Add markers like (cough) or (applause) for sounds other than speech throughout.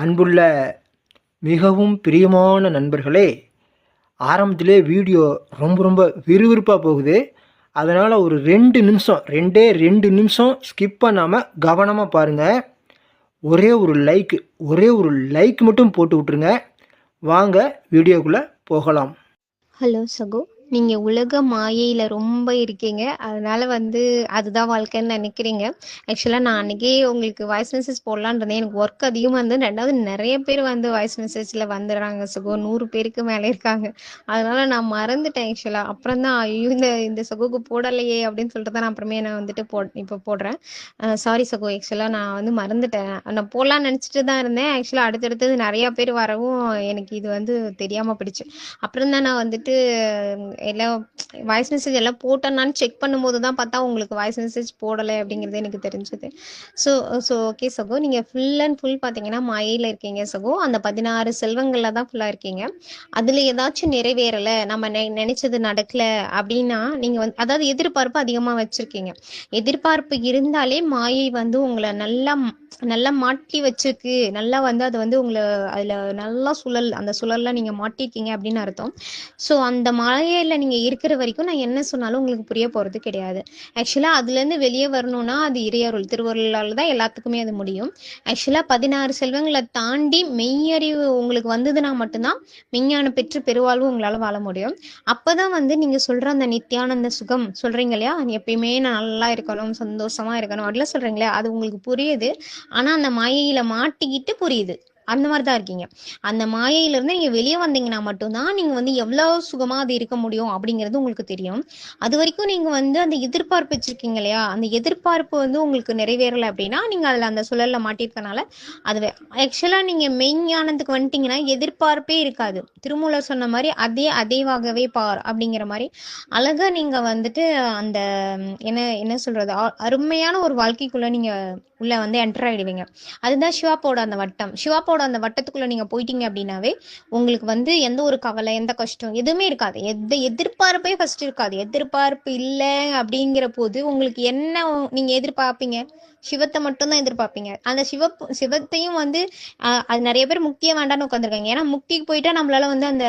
அன்புள்ள மிகவும் பிரியமான நண்பர்களே ஆரம்பத்திலே வீடியோ ரொம்ப ரொம்ப விறுவிறுப்பாக போகுது. அதனால் ஒரு ரெண்டு நிமிஷம் ரெண்டே ரெண்டு நிமிஷம் ஸ்கிப் பண்ணாமல் கவனமாக பாருங்கள் ஒரே ஒரு லைக் ஒரே ஒரு லைக் மட்டும் போட்டு விட்ருங்க வாங்க வீடியோக்குள்ளே போகலாம். ஹலோ சகோ. நீங்க உலக மாயையில ரொம்ப இருக்கீங்க. அதனால வந்து அதுதான் வாழ்க்கைன்னு நினைக்கிறீங்க. ஆக்சுவலா நான் அன்னைக்கே உங்களுக்கு வாய்ஸ் மெசேஜ் போடலான்னு இருந்தேன். எனக்கு ஒர்க் அதிகமா இருந்து ரெண்டாவது நிறைய பேர் வந்து வாய்ஸ் மெசேஜ்ல வந்துடுறாங்க. சகோ நூறு பேருக்கு மேல இருக்காங்க. அதனால நான் மறந்துட்டேன் ஆக்சுவலா அப்புறம் தான் ஐயோ இந்த இந்த சகோக்கு போடலையே அப்படின்னு சொல்லிட்டு தான் நான் அப்புறமே நான் வந்துட்டு போ இப்போ போடுறேன். சாரி சகோ. ஆக்சுவலா நான் வந்து மறந்துட்டேன். நான் போடலாம்னு நினைச்சிட்டு தான் இருந்தேன். ஆக்சுவலா அடுத்தடுத்தது நிறைய பேர் வரவும் எனக்கு இது வந்து தெரியாம போயிடுச்சு. அப்புறம் தான் நான் வந்துட்டு எல்லாம் வாய்ஸ் மெசேஜ் எல்லாம் போட்டேன்னான்னு செக் பண்ணும்போது தான் பார்த்தா உங்களுக்கு வாய்ஸ் மெசேஜ் போடலை அப்படிங்கிறது எனக்கு தெரிஞ்சது. ஸோ ஸோ ஓகே சகோ. நீங்கள் ஃபுல் அண்ட் ஃபுல் பார்த்தீங்கன்னா மாயையில் இருக்கீங்க சகோ. அந்த பதினாறு செல்வங்களில் தான் ஃபுல்லாக இருக்கீங்க. அதில் ஏதாச்சும் நிறைவேறலை நம்ம நெ நினைச்சது நடக்கல அப்படின்னா நீங்கள் வந்து அதாவது எதிர்பார்ப்பு அதிகமாக வச்சுருக்கீங்க. எதிர்பார்ப்பு இருந்தாலே மாயை வந்து உங்களை நல்லா நல்லா மாட்டி வச்சிருக்கு. நல்லா வந்து அது வந்து உங்களை அதில் நல்லா சுழல் அந்த சுழல்ல நீங்கள் மாட்டிருக்கீங்க அப்படின்னு அர்த்தம். ஸோ அந்த மலையில நீங்கள் இருக்கிற வரைக்கும் நான் என்ன சொன்னாலும் உங்களுக்கு புரிய போகிறது கிடையாது. ஆக்சுவலா அதுலேருந்து வெளியே வரணும்னா அது இறையருள். திருவருளால் தான் எல்லாத்துக்குமே அது முடியும். ஆக்சுவலாக பதினாறு செல்வங்களை தாண்டி மெய்யறிவு உங்களுக்கு வந்ததுன்னா மட்டும்தான் மெய்ஞானம் பெற்று பெருவாழ்வு உங்களால் வாழ முடியும். அப்போ தான் வந்து நீங்கள் சொல்கிற அந்த நித்தியானந்த சுகம் சொல்கிறீங்க இல்லையா? எப்பயுமே நான் நல்லா இருக்கணும் சந்தோஷமாக இருக்கணும் அப்படிலாம் சொல்கிறீங்களே அது உங்களுக்கு புரியுது. ஆனால் அந்த மாயையில் மாட்டிக்கிட்டு புரியுது. அந்த மாதிரி தான் இருக்கீங்க. அந்த மாயையிலிருந்து நீங்கள் வெளியே வந்தீங்கன்னா மட்டும்தான் நீங்கள் வந்து எவ்வளோ சுகமாக அது இருக்க முடியும் அப்படிங்கிறது உங்களுக்கு தெரியும். அது வரைக்கும் நீங்கள் வந்து அந்த எதிர்பார்ப்பு வச்சுருக்கீங்க இல்லையா? அந்த எதிர்பார்ப்பு வந்து உங்களுக்கு நிறைவேறலை அப்படின்னா நீங்கள் அதில் அந்த சுழலில் மாட்டியிருக்கனால அது ஆக்சுவலாக நீங்கள் மெய்ஞானத்துக்கு வந்துட்டீங்கன்னா எதிர்பார்ப்பே இருக்காது. திருமூலர் சொன்ன மாதிரி அதே அதேவாகவே பார் அப்படிங்கிற மாதிரி அழகா நீங்க வந்துட்டு அந்த என்ன என்ன சொல்றது? அருமையான ஒரு வாழ்க்கைக்குள்ள நீங்க உள்ள வந்து என்டர் ஆயிடுவீங்க. அதுதான் சிவாப்போட அந்த வட்டம். சிவாப்போட அந்த வட்டத்துக்குள்ள நீங்க போயிட்டீங்க அப்படின்னாவே உங்களுக்கு வந்து எந்த ஒரு கவலை எந்த கஷ்டம் எதுவுமே இருக்காது. எந்த எதிர்பார்ப்பே ஃபர்ஸ்ட் இருக்காது. எதிர்பார்ப்பு இல்லை அப்படிங்கிற போது உங்களுக்கு என்ன நீங்க எதிர்பார்ப்பீங்க? சிவத்தை மட்டும்தான் எதிர்பார்ப்பீங்க. அந்த சிவப்பு சிவத்தையும் வந்து அது நிறைய பேர் முக்தியை வேண்டாம்னு உட்காந்துருக்காங்க ஏன்னா முக்திக்கு போயிட்டா நம்மளால வந்து அந்த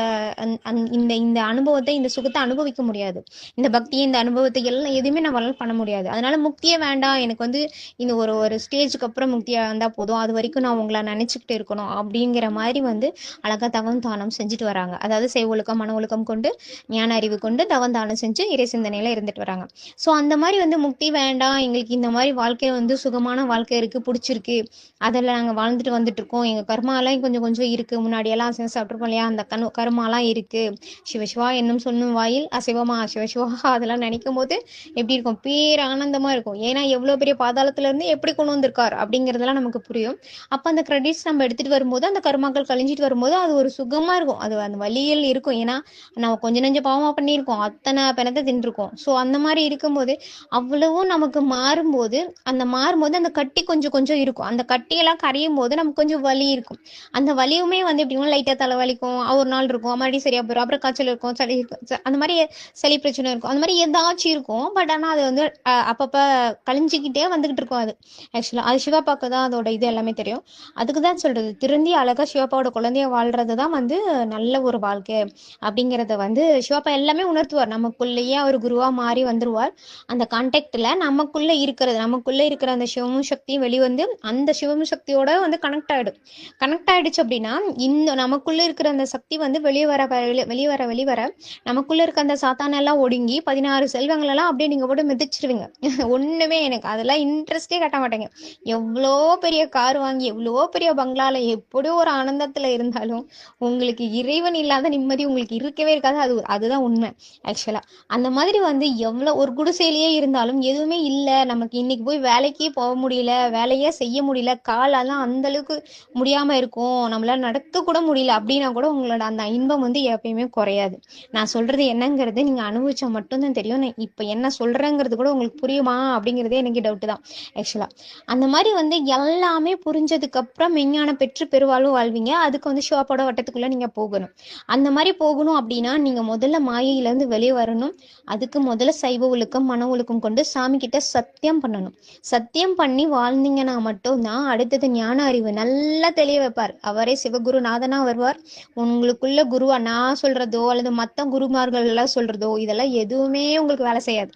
இந்த இந்த அனுபவத்தை இந்த சுகத்தை அனுபவிக்க முடியாது. இந்த பக்தியை இந்த அனுபவத்தை எல்லாம் எதுவுமே நம்மளால பண்ண முடியாது. அதனால முக்தியே வேண்டாம். எனக்கு வந்து இந்த ஒரு ஒரு ஸ்டேஜுக்கு அப்புறம் முக்தியா இருந்தா போதும். அது வரைக்கும் நான் உங்களை நினைச்சுக்கிட்டு இருக்கணும் அப்படிங்கிற மாதிரி வந்து அழகா தவம் தானம் செஞ்சுட்டு வராங்க. அதாவது செய் ஒழுக்கம் மன ஒழுக்கம் கொண்டு ஞான அறிவு கொண்டு தவம் தானம் செஞ்சு இறை சிந்தனையில இருந்துட்டு வராங்க. ஸோ அந்த மாதிரி வந்து முக்தி வேண்டாம். எங்களுக்கு இந்த மாதிரி வாழ்க்கையை வந்து சுகமான வாழ்க்கை இருக்கு பிடிச்சிருக்கு. அதில் நாங்கள் வாழ்ந்துட்டு வந்துட்டு இருக்கோம் எங்கள் கர்மாலாம் கொஞ்சம் கொஞ்சம் இருக்கு. முன்னாடியெல்லாம் அசைவம் சாப்பிட்ருக்கோம் இல்லையா? அந்த கண் கர்மாலாம் இருக்கு. சிவசிவா என்னும் சொல்லும் வாயில் அசைவமா? சிவசிவா அதெல்லாம் நினைக்கும் போது எப்படி இருக்கும்? பேர் ஆனந்தமா இருக்கும். ஏன்னா எவ்வளோ பெரிய பாதாளத்துல இருந்து எப்படி கொண்டு வந்திருக்கார் அப்படிங்கிறதெல்லாம் நமக்கு புரியும். அப்போ அந்த கிரெடிட்ஸ் நம்ம எடுத்துட்டு வரும்போது அந்த கர்மாக்கள் கழிஞ்சிட்டு வரும்போது அது ஒரு சுகமா இருக்கும். அது அந்த வழியில் இருக்கும். ஏன்னா நம்ம கொஞ்ச நெஞ்ச பாவமா பண்ணியிருக்கோம். அத்தனை பிணத்தை தின்றுருக்கோம். ஸோ அந்த மாதிரி இருக்கும்போது அவ்வளவும் நமக்கு மாறும்போது அந்த மாறும்போது அந்த கட்டி கொஞ்சம் கொஞ்சம் இருக்கும். அந்த கட்டியெல்லாம் கரையும் போது நமக்கு கொஞ்சம் வலி இருக்கும். அந்த வலியுமே வந்து எப்படி லைட்டாக தலைவலிக்கும். ஒரு நாள் இருக்கும். மறுபடியும் சரியா போயிடும் அப்புறம் காய்ச்சல் இருக்கும். சளி அந்த மாதிரி சளி பிரச்சனை இருக்கும். அந்த மாதிரி ஏதாச்சும் இருக்கும். பட் ஆனால் அது வந்து அப்பப்போ கழிஞ்சிக்கிட்டே வந்துகிட்டு இருக்கும் அது. ஆக்சுவலாக அது சிவாப்பாக்கு தான் அதோட இது எல்லாமே தெரியும். அதுக்கு தான் சொல்றது திருந்தி அழகா சிவப்பாவோட குழந்தைய வாழ்றது தான் வந்து நல்ல ஒரு வாழ்க்கை அப்படிங்கிறத வந்து சிவப்பா எல்லாமே உணர்த்துவார். நமக்குள்ளேயே அவர் குருவா மாறி வந்துருவார். அந்த கான்டாக்ட்ல நமக்குள்ள இருக்கிறது நமக்குள்ள இருக்கிற அந்த சிவமும் சக்தியும் வெளிவந்து அந்த சிவமும் சக்தியோட வந்து கனெக்ட் ஆயிடும். கனெக்ட் ஆயிடுச்சு அப்படின்னா இந்த நமக்குள்ள இருக்கிற அந்த சக்தி வந்து வெளியே வர வெளியே வர வெளிவர நமக்குள்ள இருக்க அந்த சாத்தானெல்லாம் ஒடுங்கி பதினாறு செல்வங்களெல்லாம் அப்படியே நீங்க போட்டு மிதிச்சிருவீங்க. (laughs) ஒண்ணுமே எனக்கு அதெல்லாம் இன்ட்ரெஸ்டே கட்ட மாட்டேங்க. எவ்வளோ பெரிய கார் வாங்கி எவ்வளோ பெரிய பங்களால எப்படியோ ஒரு ஆனந்தத்துல இருந்தாலும் உங்களுக்கு இறைவன் இல்லாத நிம்மதி உங்களுக்கு இருக்கவே இருக்காது. அது அதுதான் உண்மை ஆக்சுவலா அந்த மாதிரி வந்து எவ்வளோ ஒரு குடிசையிலேயே இருந்தாலும் எதுவுமே இல்லை. நமக்கு இன்னைக்கு போய் வேலைக்கே போக முடியல வேலையே செய்ய முடியல காலெல்லாம் அந்த அளவுக்கு முடியாம இருக்கும். நம்மளால நடக்க கூட முடியல அப்படின்னா கூட உங்களோட அந்த இன்பம் வந்து எப்பயுமே குறையாது. நான் சொல்றது என்னங்கிறது நீங்க அனுபவிச்சா மட்டும்தான் தெரியும். நான் இப்ப என்ன சொல்றேங்கிறது கூட உங்களுக்கு புரியுமா அப்படிங்கிறதே எனக்கு டவுட் தான் ஆக்சுவலா அந்த மாதிரி வந்து எல்லாமே புரிஞ்சதுக்கு அப்புறம் மெஞ்ஞானம் பெற்று பெற்று பெருவாழ்வு வாழ்வீங்க. அதுக்கு வந்து ஷோப்போட வட்டத்துக்குள்ள நீங்க போகணும். அந்த மாதிரி போகணும் அப்படின்னா நீங்க முதல்ல மாயையில இருந்து வெளியே வரணும். அதுக்கு முதல்ல சைவ ஒழுக்கம் மன ஒழுக்கம் கொண்டு சாமி கிட்ட சத்தியம் பண்ணணும். சத்தியம் பண்ணி வாழ்ந்தீங்கன்னா மட்டும்தான் அடுத்தது ஞான அறிவு நல்லா தெளிய வைப்பார். அவரே சிவகுருநாதனா வருவார். உங்களுக்குள்ள குருவா நான் சொல்றதோ அல்லது மத்த குருமார்கள் எல்லாம் சொல்றதோ இதெல்லாம் எதுவுமே உங்களுக்கு வேலை செய்யாது.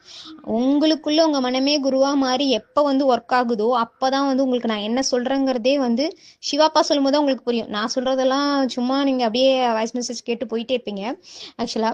உங்களுக்குள்ள உங்க மனமே குருவா மாறி எப்ப வந்து ஒர்க் ஆகுதோ அப்பதான் வந்து உங்களுக்கு நான் என்ன சொல்றேங்கிறதே வந்து சிவாப்பா சொல்லும்போது தான் உங்களுக்கு புரியும். நான் சொல்றதெல்லாம் சும்மா நீங்க அப்படியே வாய்ஸ் மெசேஜ் கேட்டு போயிட்டே இருப்பீங்க. ஆக்சுவலா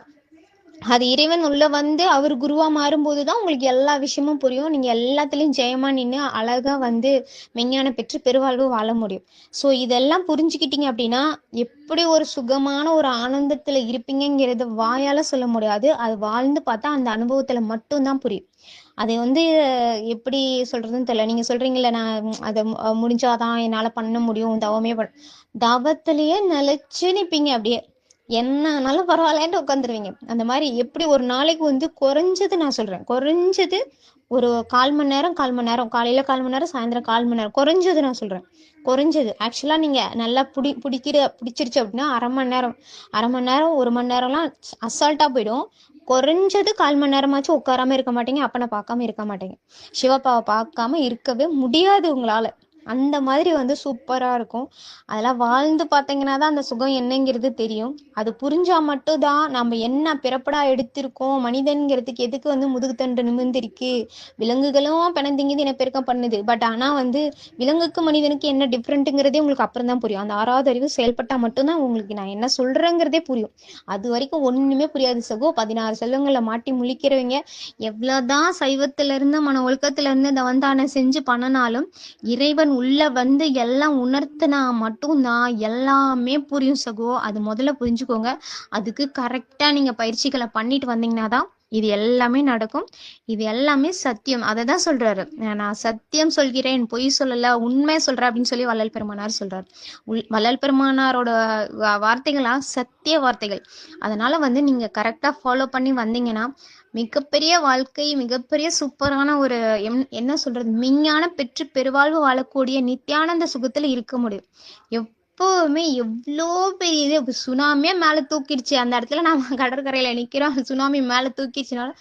அது இறைவன் உள்ள வந்து அவர் குருவா மாறும்போது தான் உங்களுக்கு எல்லா விஷயமும் புரியும். நீங்க எல்லாத்துலயும் ஜெயமா நின்று அழகா வந்து மெஞ்ஞான பெற்று பெருவாழ்வு வாழ முடியும். ஸோ இதெல்லாம் புரிஞ்சுக்கிட்டீங்க அப்படின்னா எப்படி ஒரு சுகமான ஒரு ஆனந்தத்துல இருப்பீங்கிறத வாயால சொல்ல முடியாது. அது வாழ்ந்து பார்த்தா அந்த அனுபவத்துல மட்டும்தான் புரியும். அதை வந்து எப்படி சொல்றதுன்னு தெரியல. நீங்க சொல்றீங்கல்ல நான் அதை முடிஞ்சாதான் என்னால பண்ண முடியும் தவமே பண்ண தவத்திலேயே நிலைச்சு நிப்பீங்க அப்படியே. என்னன்னாலும் பரவாயில்லன்ட்டு உட்காந்துருவீங்க அந்த மாதிரி எப்படி ஒரு நாளைக்கு வந்து குறைஞ்சது நான் சொல்றேன். குறைஞ்சது ஒரு கால் மணி நேரம் கால் மணி நேரம். காலையில கால் மணி நேரம் சாயந்தரம் கால் மணி நேரம். குறைஞ்சது நான் சொல்றேன். குறைஞ்சது. ஆக்சுவலா நீங்க நல்லா பிடி பிடிக்கிற பிடிச்சிருச்சு அப்படின்னா அரை மணி நேரம். அரை மணி நேரம் ஒரு மணி நேரம்லாம் அசால்ட்டா போயிடும். குறைஞ்சது கால் மணி நேரமாச்சும் உட்காராம இருக்க மாட்டீங்க. அப்பனை பார்க்காம இருக்க மாட்டீங்க. சிவப்பாவை பார்க்காம இருக்கவே முடியாது உங்களால. அந்த மாதிரி வந்து சூப்பரா இருக்கும். அதெல்லாம் வாழ்ந்து பார்த்தீங்கன்னா தான் அந்த சுகம் என்னங்கிறது தெரியும். அது புரிஞ்சா மட்டும்தான் நம்ம என்ன பிறப்படா எடுத்திருக்கோம் மனிதன்கிறதுக்கு எதுக்கு வந்து முதுகுத்தண்டு நிமிர்ந்திருக்கு? விலங்குகளும் பிணந்திங்கிது இனப்பெருக்கம் பண்ணுது. பட் ஆனா வந்து விலங்குக்கு மனிதனுக்கு என்ன டிஃப்ரெண்ட்டுங்கிறதே உங்களுக்கு அப்புறம் தான் புரியும். அந்த ஆறாவது அறிவு செயல்பட்டா மட்டும்தான் உங்களுக்கு நான் என்ன சொல்றேங்கிறதே புரியும். அது வரைக்கும் ஒண்ணுமே புரியாது சகோ. பதினாறு செல்வங்களை மாட்டி முழிக்கிறவங்க எவ்வளவுதான் சைவத்துல இருந்து மன ஒழுக்கத்துல இருந்து இந்த வந்தான செஞ்சு பண்ணனாலும் இறைவன் உள்ள வந்து எல்லாம் உணர்த்தினா மட்டும்தான் எல்லாமே புரியும் சகோ. அது முதல்ல புரிஞ்சுக்கோங்க. அதுக்கு கரெக்டா நீங்க பயிற்சிகளை பண்ணிட்டு வந்தீங்கன்னா தான் இது எல்லாமே நடக்கும். இது எல்லாமே சத்தியம். அதை தான் சொல்றாரு. நான் சத்தியம் சொல்கிறேன் பொய் சொல்லல உண்மை சொல்றேன் அப்படின்னு சொல்லி வள்ளல் பெருமானார் சொல்றாரு. உள்- வள்ளல் பெருமானாரோட வார்த்தைகளா சத்திய வார்த்தைகள். அதனால வந்து நீங்க கரெக்டா ஃபாலோ பண்ணி வந்தீங்கன்னா மிகப்பெரிய வாழ்க்கை மிகப்பெரிய சூப்பரான ஒரு என்ன சொல்றது மிஞ்ஞான பெற்று பெருவாழ்வு வாழக்கூடிய நித்யானந்த சுகத்துல இருக்க முடியும். எப்பவுமே எவ்வளோ பெரிய இது சுனாமியா மேல தூக்கிடுச்சு. அந்த இடத்துல நாம கடற்கரையில நிக்கிறோம். சுனாமி மேல தூக்கிடுச்சுனால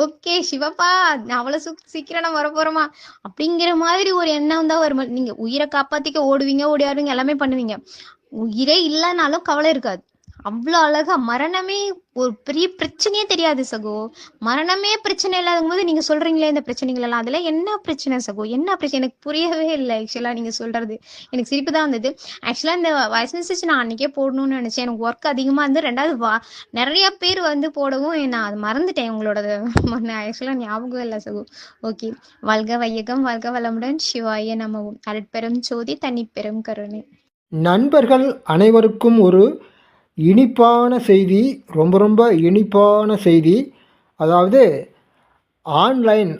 ஓகே சிவப்பா அவ்வளவு சு சீக்கிரம் நம்ம வரப்போறோமா? அப்படிங்கிற மாதிரி ஒரு எண்ணம் தான் வரும். நீங்க உயிரை காப்பாத்திக்க ஓடுவீங்க ஓடியாருவீங்க எல்லாமே பண்ணுவீங்க. உயிரே இல்லைனாலும் கவலை இருக்காது. அவ்வளோ அழகா மரணமே ஒரு பெரிய பிரச்சனையே தெரியாது சகோ. மரணமே பிரச்சனை இல்லாத போது நீங்க சொல்றீங்களே இந்த பிரச்சனைகள் எல்லாம் அதுல என்ன பிரச்சனை சகோ? என்ன பிரச்சனை? எனக்கு புரியவே இல்லை ஆக்சுவலா நீங்க சொல்றது. எனக்கு சிரிப்பு தான் வந்தது. ஆக்சுவலா இந்த வாய்ஸ் மெசேஜ் நான் அன்னைக்கே போடணும்னு நினைச்சேன். எனக்கு ஒர்க் அதிகமா இருந்து ரெண்டாவது வா நிறைய பேர் வந்து போடவும் நான் அது மறந்துட்டேன் உங்களோட ஆக்சுவலா ஞாபகம் இல்லை சகோ. ஓகே வாழ்க வையகம் வாழ்க வளமுடன். சிவாய நமவும். அரட்பெரும் ஜோதி தனிப்பெரும் கருணை. நண்பர்கள் அனைவருக்கும் ஒரு இனிப்பான செய்தி ரொம்ப ரொம்ப இனிப்பான செய்தி. அதாவது ஆன்லைன்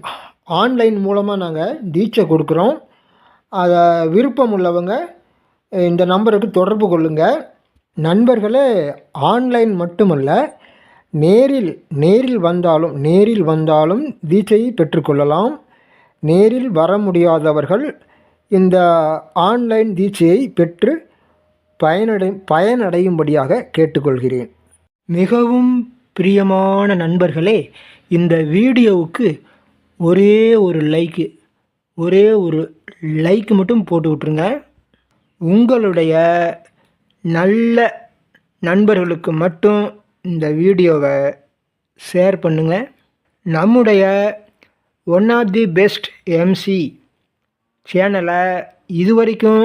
ஆன்லைன் மூலமாக நாங்கள் தீட்சை கொடுக்குறோம். அதை விருப்பம் உள்ளவங்க இந்த நம்பருக்கு தொடர்பு கொள்ளுங்கள் நண்பர்களே ஆன்லைன் மட்டுமல்ல நேரில் நேரில் வந்தாலும் நேரில் வந்தாலும் தீட்சையை பெற்றுக்கொள்ளலாம் நேரில் வர முடியாதவர்கள் இந்த ஆன்லைன் தீட்சையை பெற்று பயனடை பயனடையும்படியாக கேட்டுக்கொள்கிறேன். மிகவும் பிரியமான நண்பர்களே இந்த வீடியோவுக்கு ஒரே ஒரு லைக்கு ஒரே ஒரு லைக் மட்டும் போட்டு விட்ருங்க உங்களுடைய நல்ல நண்பர்களுக்கு மட்டும் இந்த வீடியோவை ஷேர் பண்ணுங்கள் நம்முடைய one of the best MC சேனலை இதுவரைக்கும்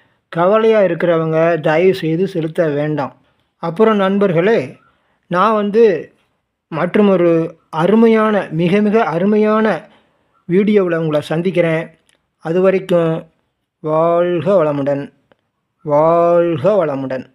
கவலையாக இருக்கிறவங்க தயவு செய்து செலுத்த வேண்டாம். அப்புறம் நண்பர்களே நான் வந்து மற்றொரு அருமையான மிக மிக அருமையான வீடியோவில் உங்களை சந்திக்கிறேன். அது வரைக்கும் வாழ்க வளமுடன். வாழ்க வளமுடன்.